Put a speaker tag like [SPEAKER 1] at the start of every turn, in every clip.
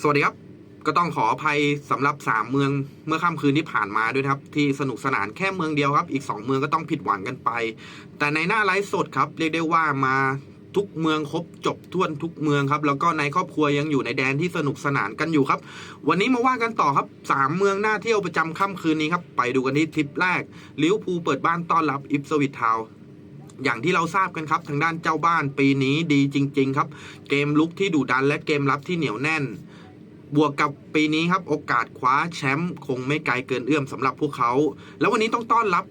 [SPEAKER 1] สวัสดีครับ ก็ต้องขออภัยสำหรับ 3 เมืองเมื่อค่ำคืนที่ผ่านมาด้วยครับ ที่สนุกสนานแค่เมืองเดียวครับ อีก 2 เมืองก็ต้องผิดหวังกันไป แต่ในหน้าไลฟ์สดครับ เรียกได้ว่ามาทุกเมืองครบจบท่วนทุกเมืองครับ แล้วก็ในครอบครัวยังอยู่ในแดนที่สนุกสนานกันอยู่ครับ วันนี้มาว่ากันต่อครับ 3 เมืองน่าเที่ยวประจำค่ำคืนนี้ครับไปดูกันที่ทริปแรกลิวพูเปิดบ้านต้อนรับอิฟสวิตทาวอย่างที่เราทราบกันครับ ทางด้านเจ้าบ้านปีนี้ดีจริง ๆ ครับ เกมลุกที่ดุดันและเกมรับที่เหนียวแน่น บวกกับปีนี้ครับโอกาสคว้าแชมป์คงไม่ไกลเกินเอื้อมสำหรับพวกเขา แล้ววันนี้ต้องต้อนรับ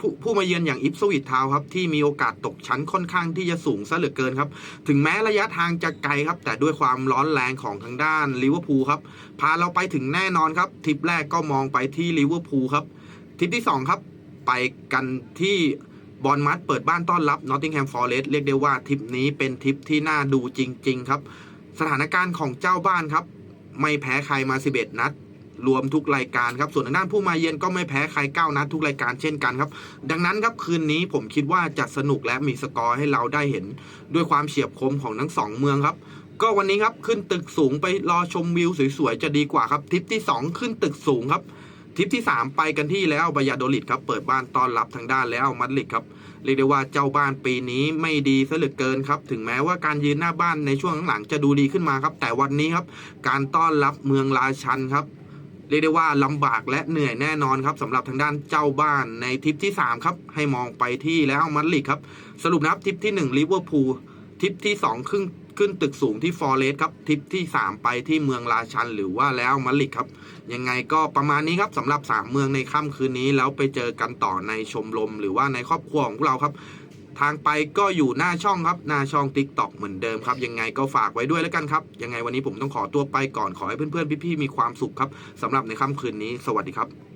[SPEAKER 1] ผู้ผู้มาเยือนอย่างอิฟสวิตทาวครับ ที่มีโอกาสตกชั้นค่อนข้างที่จะสูงซะเหลือเกินครับ ถึงแม้ระยะทางจะไกลครับ แต่ด้วยความร้อนแรงของทางด้านลิเวอร์พูลครับ พาเราไปถึงแน่นอนครับทริปแรกก็มองไปที่ลิเวอร์พูลครับทริปที่สองครับ ไปกันที่บอลมัดเปิดบ้านต้อนรับนอตติงแฮมฟอร์เรสเรียกได้ว่าทริปนี้เป็นทริปที่น่าดูจริง ๆ ครับ สถานการณ์ของเจ้าบ้านครับ ไม่แพ้ใครมา 11 นัด รวมทุกรายการครับ ส่วนทางด้านผู้มาเยือนก็ไม่แพ้ใคร 9 นัดทุกรายการเช่นกันครับ ดังนั้นครับคืนนี้ผมคิดว่าจะสนุกและมีสกอร์ให้เราได้เห็น ด้วยความเฉียบคมของทั้งสองเมืองครับก็วันนี้ครับขึ้นตึกสูงไปรอชมวิวสวยๆจะดีกว่าครับทริปที่ 2 ขึ้นตึกสูงครับ ทริปที่ 3 ไปกันที่แล้วบายาโดลิดครับเปิดบ้านต้อนรับทางด้านแล้วมัดริดครับเรียกได้ว่าเจ้าบ้านปีนี้ไม่ดีซะเหลือเกินครับ ถึงแม้ว่าการยืนหน้าบ้านในช่วงหลังๆจะดูดีขึ้นมาครับ แต่วันนี้ครับการต้อนรับเมืองราชันครับเรียกได้ว่าลำบากและเหนื่อยแน่นอนครับสำหรับทางด้านเจ้าบ้านในทริปที่ 3 ครับ ให้มองไปที่แล้วมัดริดครับ สรุปนะครับทริปที่1ลิเวอร์พูลทริปที่2ขึ้น ขึ้นตึกสูงที่ฟอร์เรสครับทริปที่ 3 ไปที่เมืองราชันหรือว่าแล้วมัดริดครับ ยังไงก็ประมาณนี้ครับสำหรับ 3 เมืองในค่ำคืนนี้ แล้วไปเจอกันต่อในชมรมหรือว่าในครอบครัวของพวกเราครับ ทางไปก็อยู่หน้าช่องครับ หน้าช่อง Tik t o อกเหมือนเดิมครับ ยังไงก็ฝากไว้ด้วยแล้วกันครับ ยังไงวันนี้ผมต้องขอตัวไปก่อนขอให้เพื่อนๆพี่ๆมีความสุขครับสำหรับในค่ำคืนนี้ สวัสดีครับ